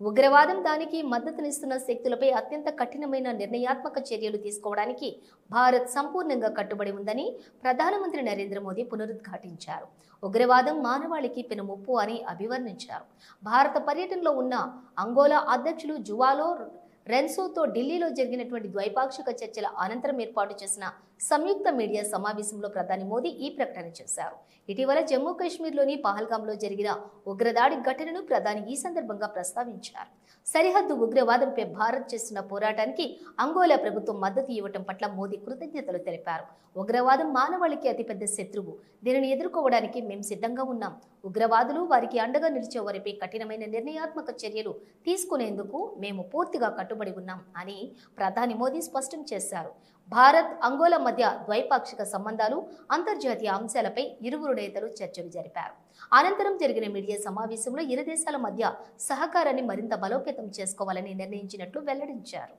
ఉగ్రవాదం దానికి మద్దతునిస్తున్న శక్తులపై అత్యంత కఠినమైన నిర్ణయాత్మక చర్యలు తీసుకోవడానికి భారత్ సంపూర్ణంగా కట్టుబడి ఉందని ప్రధానమంత్రి నరేంద్ర మోదీ పునరుద్ఘాటించారు. ఉగ్రవాదం మానవాళికి పెనుముప్పు అని అభివర్ణించారు. భారత పర్యటనలో ఉన్న అంగోలా అధ్యక్షులు జువాలో రెన్సోతో ఢిల్లీలో జరిగినటువంటి ద్వైపాక్షిక చర్చల అనంతరం ఏర్పాటు చేసిన సంయుక్త మీడియా సమావేశంలో ప్రధాని మోదీ ఈ ప్రకటన చేశారు. ఇటీవల జమ్మూ కాశ్మీర్లోని పహల్గాంలో జరిగిన ఉగ్రదాడి ఘటనను ప్రధాని ఈ సందర్భంగా ప్రస్తావించారు. సరిహద్దు ఉగ్రవాదంపై భారత్ చేస్తున్న పోరాటానికి అంగోలా ప్రభుత్వం మద్దతు ఇవ్వటం పట్ల మోదీ కృతజ్ఞతలు తెలిపారు. ఉగ్రవాదం మానవాళికి అతిపెద్ద శత్రువు. దీనిని ఎదుర్కోవడానికి మేము సిద్ధంగా ఉన్నాం. ఉగ్రవాదులు వారికి అండగా నిలిచే వారిపై కఠినమైన నిర్ణయాత్మక చర్యలు తీసుకునేందుకు మేము పూర్తిగా కట్టుబడి ఉన్నాం అని ప్రధాని మోదీ స్పష్టం చేశారు. భారత్ అంగోలా మధ్య ద్వైపాక్షిక సంబంధాలు అంతర్జాతీయ అంశాలపై ఇరువురు నేతలు చర్చలు జరిపారు. అనంతరం జరిగిన మీడియా సమావేశంలో ఇరు దేశాల మధ్య సహకారాన్ని మరింత బలోపేతం చేసుకోవాలని నిర్ణయించినట్లు వెల్లడించారు.